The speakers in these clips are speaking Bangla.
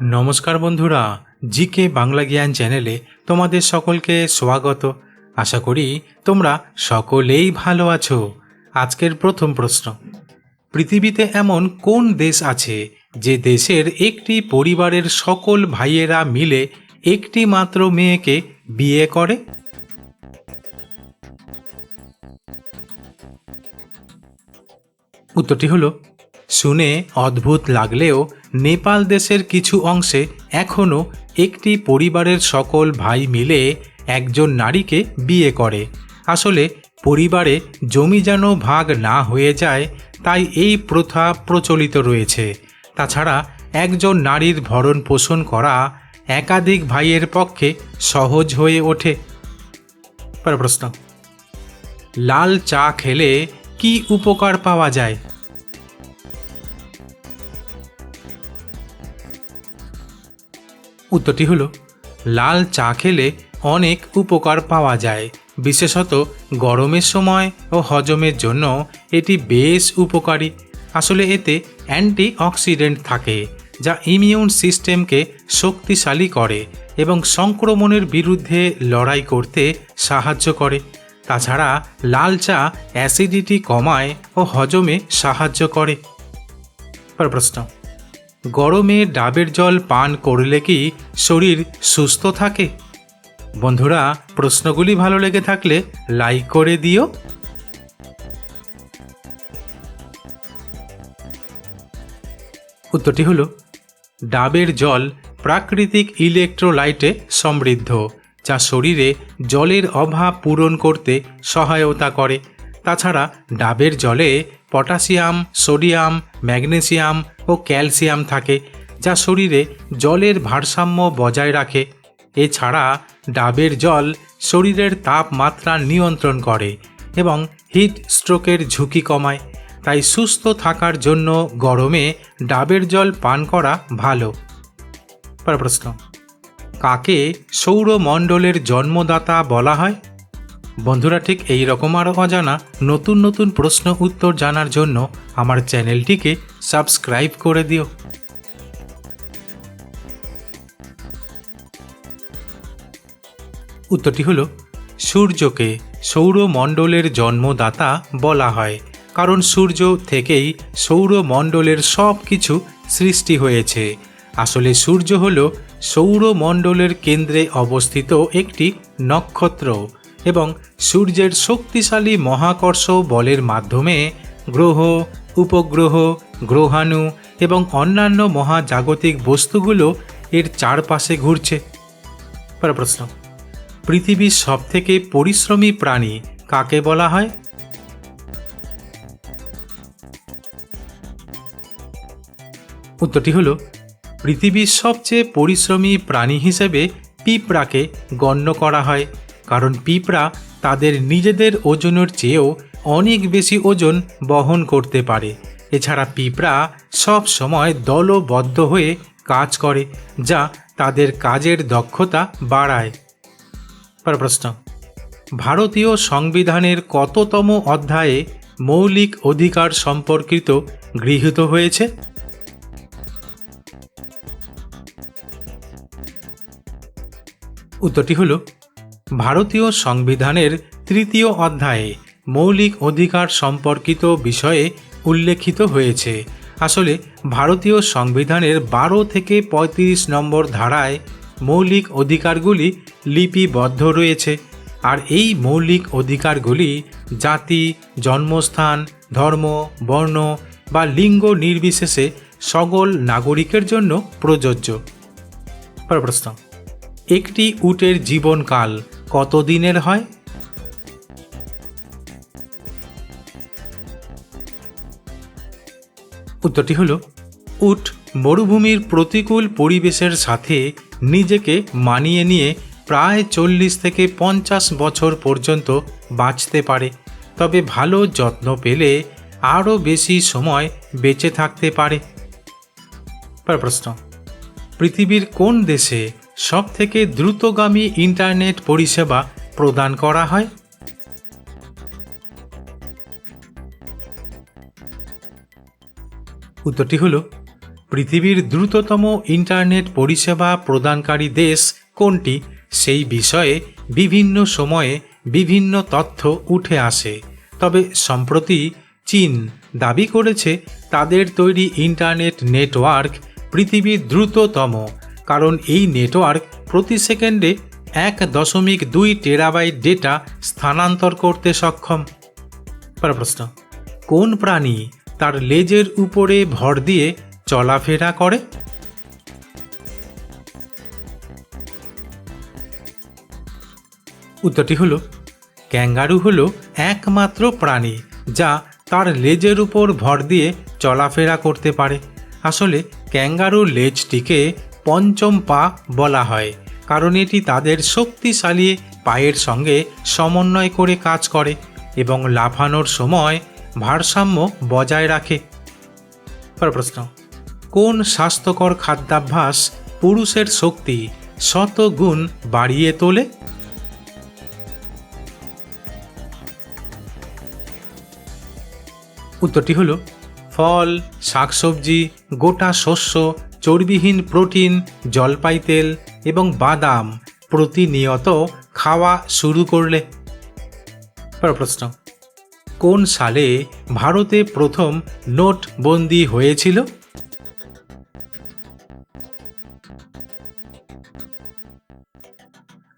নমস্কার বন্ধুরা, জিকে বাংলা জ্ঞান চ্যানেলে তোমাদের সকলকে স্বাগত। আশা করি তোমরা সকলেই ভালো আছো। আজকের প্রথম প্রশ্ন, পৃথিবীতে এমন কোন দেশ আছে যে দেশের একটি পরিবারের সকল ভাইয়েরা মিলে একটি মাত্র মেয়েকে বিয়ে করে? উত্তরটি হলো শুনে অদ্ভুত লাগলেও নেপাল দেশের কিছু অংশে এখনও একটি পরিবারের সকল ভাই মিলে একজন নারীকে বিয়ে করে। আসলে পরিবারে জমি যেন ভাগ না হয়ে যায়, তাই এই প্রথা প্রচলিত রয়েছে। তাছাড়া একজন নারীর ভরণ পোষণ করা একাধিক ভাইয়ের পক্ষে সহজ হয়ে ওঠে। প্রশ্ন, লাল চা খেলে কি উপকার পাওয়া যায়? উত্তরটি হলো, লাল চা খেলে অনেক উপকার পাওয়া যায়। বিশেষত গরমের সময় ও হজমের জন্য এটি বেশ উপকারী। আসলে এতে অ্যান্টি অক্সিডেন্ট থাকে, যা ইমিউন সিস্টেমকে শক্তিশালী করে এবং সংক্রমণের বিরুদ্ধে লড়াই করতে সাহায্য করে। তাছাড়া লাল চা অ্যাসিডিটি কমায় ও হজমে সাহায্য করে। প্রশ্ন। গরমে ডাবের জল পান করলে কি শরীর সুস্থ থাকে? বন্ধুরা, প্রশ্নগুলি ভালো লেগে থাকলে লাইক করে দিও। উত্তরটি হলো, ডাবের জল প্রাকৃতিক ইলেকট্রোলাইটে সমৃদ্ধ, যা শরীরে জলের অভাব পূরণ করতে সহায়তা করে। তাছাড়া ডাবের জলে পটাশিয়াম, সোডিয়াম, ম্যাগনেসিয়াম ও ক্যালসিয়াম থাকে, যা শরীরে জলের ভারসাম্য বজায় রাখে। এছাড়া ডাবের জল শরীরের তাপমাত্রা নিয়ন্ত্রণ করে এবং হিট স্ট্রোকের ঝুঁকি কমায়। তাই সুস্থ থাকার জন্য গরমে ডাবের জল পান করা ভালো। প্রশ্ন, কাকে সৌরমণ্ডলের জন্মদাতা বলা হয়? বন্ধুরা, ঠিক এই রকম আরও অজানা নতুন নতুন প্রশ্ন উত্তর জানার জন্য আমার চ্যানেলটিকে সাবস্ক্রাইব করে দিও। উত্তরটি হলো, সূর্যকে সৌরমণ্ডলের জন্মদাতা বলা হয়, কারণ সূর্য থেকেই সৌরমণ্ডলের সব কিছু সৃষ্টি হয়েছে। আসলে সূর্য হল সৌরমণ্ডলের কেন্দ্রে অবস্থিত একটি নক্ষত্র। এবং সূর্যের শক্তিশালী মহাকর্ষ বলের মাধ্যমে গ্রহ, উপগ্রহ, গ্রহাণু এবং অন্যান্য মহাজাগতিক বস্তুগুলো এর চারপাশে ঘুরছে। প্রশ্ন, পৃথিবীর সবথেকে পরিশ্রমী প্রাণী কাকে বলা হয়? উত্তরটি হলো, পৃথিবীর সবচেয়ে পরিশ্রমী প্রাণী হিসেবে পিঁপড়াকে গণ্য করা হয়। কারণ পিঁপড়া তাদের নিজেদের ওজনের চেয়েও অনেক বেশি ওজন বহন করতে পারে। এছাড়া পিঁপড়া সব সময় দলবদ্ধ হয়ে কাজ করে, যা তাদের কাজের দক্ষতা বাড়ায়। প্রশ্ন। ভারতীয় সংবিধানের কততম অধ্যায়ে মৌলিক অধিকার সম্পর্কিত গৃহীত হয়েছে? উত্তরটি হল ভারতীয় সংবিধানের তৃতীয় অধ্যায়ে মৌলিক অধিকার সম্পর্কিত বিষয়ে উল্লেখিত হয়েছে। আসলে ভারতীয় সংবিধানের বারো থেকে ৩৫ নম্বর ধারায় মৌলিক অধিকারগুলি লিপিবদ্ধ রয়েছে, আর এই মৌলিক অধিকারগুলি জাতি, জন্মস্থান, ধর্ম, বর্ণ বা লিঙ্গ নির্বিশেষে সকল নাগরিকের জন্য প্রযোজ্য। প্রশ্ন, একটি উটের জীবনকাল কত দিনের হয়? উত্তরটি হল, উট মরুভূমির প্রতিকূল পরিবেশের সাথে নিজেকে মানিয়ে নিয়ে প্রায় চল্লিশ থেকে পঞ্চাশ বছর পর্যন্ত বাঁচতে পারে। তবে ভালো যত্ন পেলে আরও বেশি সময় বেঁচে থাকতে পারে। প্রশ্ন, পৃথিবীর কোন দেশে সবথেকে দ্রুতগামী ইন্টারনেট পরিষেবা প্রদান করা হয়? উত্তরটি হলো, পৃথিবীর দ্রুততম ইন্টারনেট পরিষেবা প্রদানকারী দেশ কোনটি? সেই বিষয়ে বিভিন্ন সময়ে বিভিন্ন তথ্য উঠে আসে। তবে সম্প্রতি চীন দাবি করেছে, তাদের তৈরি ইন্টারনেট নেটওয়ার্ক পৃথিবীর দ্রুততম। কারণ এই নেটওয়ার্ক প্রতি সেকেন্ডে এক দশমিক দুই টেরাবাইট ডেটা স্থানান্তর করতে সক্ষম। প্রশ্ন, কোন প্রাণী তার লেজের উপরে ভর দিয়ে চলাফেরা করে? উত্তরটি হলো, ক্যাঙ্গারু হলো একমাত্র প্রাণী যা তার লেজের উপর ভর দিয়ে চলাফেরা করতে পারে। আসলে ক্যাঙ্গারুর লেজটিকে পঞ্চম পা বলা হয়, কারণ এটি তাদের শক্তিশালী পায়ের সঙ্গে সমন্বয় করে কাজ করে এবং লাফানোর সময় ভারসাম্য বজায় রাখে। প্রশ্ন, কোন স্বাস্থ্যকর খাদ্যাভ্যাস পুরুষের শক্তি শত গুণ বাড়িয়ে তোলে? উত্তরটি হলো, ফল, শাকসবজি, গোটা শস্য চর্বিহীন প্রোটিন, জলপাই তেল এবং বাদাম প্রতিনিয়ত খাওয়া শুরু করলে। প্রশ্ন, কোন সালে ভারতে প্রথম নোটবন্দি হয়েছিল?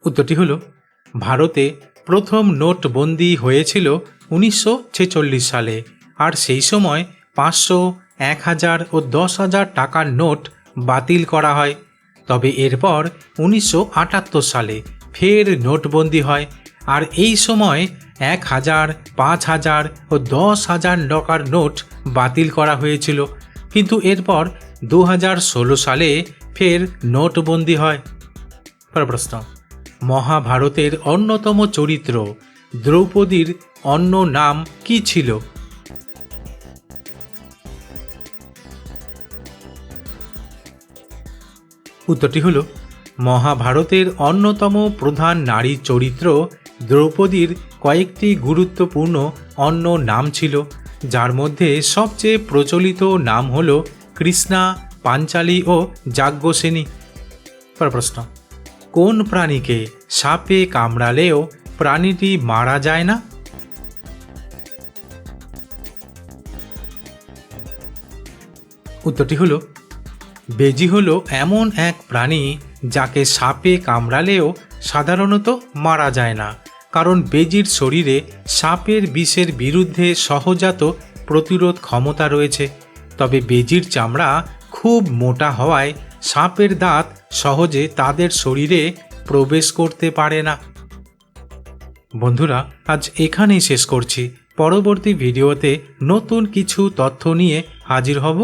উত্তরটি হলো, ভারতে প্রথম নোটবন্দি হয়েছিল উনিশশো ছেচল্লিশ সালে, আর সেই সময় পাঁচশো এক হাজার ও দশ হাজার টাকার নোট বাতিল করা হয়। তবে এরপর উনিশশো আটাত্তর সালে ফের নোটবন্দি হয় আর এই সময় এক হাজার, পাঁচ হাজার ও দশ হাজার টাকার নোট বাতিল করা হয়েছিল। কিন্তু এরপর দু হাজার ষোলো সালে ফের নোটবন্দি হয়। প্রশ্ন, মহাভারতের অন্যতম চরিত্র দ্রৌপদীর অন্য নাম কি ছিল? উত্তরটি হল, মহাভারতের অন্যতম প্রধান নারী চরিত্র দ্রৌপদীর কয়েকটি গুরুত্বপূর্ণ অন্য নাম ছিল, যার মধ্যে সবচেয়ে প্রচলিত নাম হল কৃষ্ণা, পাঞ্চালী ও যাজ্ঞসেনী। প্রশ্ন, কোন প্রাণীকে সাপে কামড়ালেও প্রাণীটি মারা যায় না? উত্তরটি হলো বেজি হলো এমন এক প্রাণী যাকে সাপে কামড়ালেও সাধারণত মারা যায় না, কারণ বেজির শরীরে সাপের বিষের বিরুদ্ধে সহজাত প্রতিরোধ ক্ষমতা রয়েছে। তবে বেজির চামড়া খুব মোটা হওয়ায় সাপের দাঁত সহজে তাদের শরীরে প্রবেশ করতে পারে না। বন্ধুরা, আজ এখানেই শেষ করছি। পরবর্তী ভিডিওতে নতুন কিছু তথ্য নিয়ে হাজির হব।